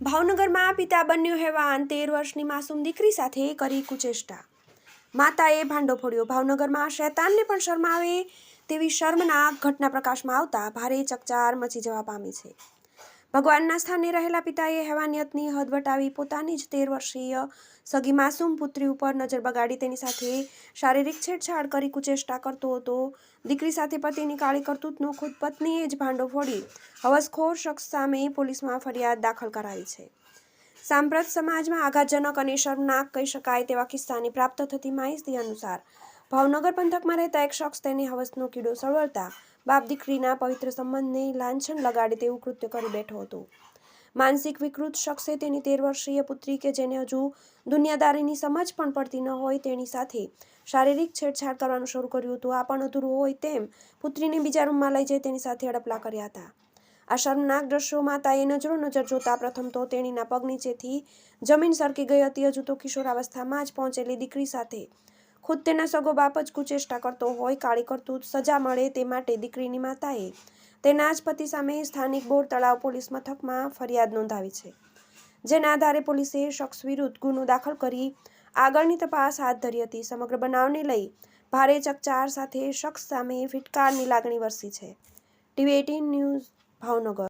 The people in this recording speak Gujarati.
ભાવનગરમાં પિતા બન્યો હેવાન તેર વર્ષની માસૂમ દીકરી સાથે કરી કુચેષ્ટા. માતાએ ભાંડો ફોડ્યો. ભાવનગરમાં શૈતાનને પણ શરમાવે તેવી શર્મનાક ઘટના પ્રકાશમાં આવતા ભારે ચકચાર મચી જવા પામી છે. ભગવાનના સ્થાને રહેલા પિતાએ હેવાનિયતની હદ વટાવી પોતાની જ તેર વર્ષીય સગી માસૂમ પુત્રી ઉપર નજર બગાડી તેની સાથે શારીરિક છેડછાડ કરી કુચેષ્ટા કરતો હતો. દીકરી સાથે પતિની કાળી કરતૂતનો ખુદ પત્નીએ જ ભાંડો ફોડી હવસખોર શખ્સ સામે પોલીસમાં ફરિયાદ દાખલ કરાવી છે. સાંપ્રત સમાજમાં આઘાતજનક અને શર્મનાક કહી શકાય તેવા કિસ્સાની પ્રાપ્ત થતી માહિતી અનુસાર ભાવનગર પંથકમાં રહેતા એક શખ્સ તેની હવસનો કીડો સળવળતા બાપ દીકરીના પવિત્ર સંબંધને લાંછન લગાડે તેવું કૃત્ય કરી બેઠો હતો. માનસિક વિકૃત શખ્સે તેની તેર વર્ષીય પુત્રી કે જેને હજુ દુનિયાદારીની સમજ પણ પડતી ન હોય તેની સાથે શારીરિક છેડછાડ કરવાનું શરૂ કર્યું હતું. આ પણ અધૂરું હોય તેમ પુત્રીને બીજા રૂમમાં લઈ જઈ તેની સાથે અડપલા કર્યા હતા. આ શર્મનાક દ્રશ્યોમાં માતાએ નજરો નજર જોતા પ્રથમ તો તેણીના પગ નીચેથી જમીન સરકી ગઈ હતી. હજુ તો કિશોરાવસ્થામાં જ પહોંચેલી દીકરી સાથે ખુદ તેના સગો બાપ જ કુચેષ્ટા કરતો હોય, કાળી કરતૂત સજા મળે તે માટે દીકરીની માતાએ તેના જ પતિ સામે સ્થાનિક બોર તળાવ પોલીસ મથકમાં ફરિયાદ નોંધાવી છે, જેના આધારે પોલીસે શખ્સ વિરુદ્ધ ગુનો દાખલ કરી આગળની તપાસ હાથ ધરી હતી. સમગ્ર બનાવને લઈ ભારે ચકચાર સાથે શખ્સ સામે ફિટકારની લાગણી વરસી છે. TV eighteen news Bhavnagar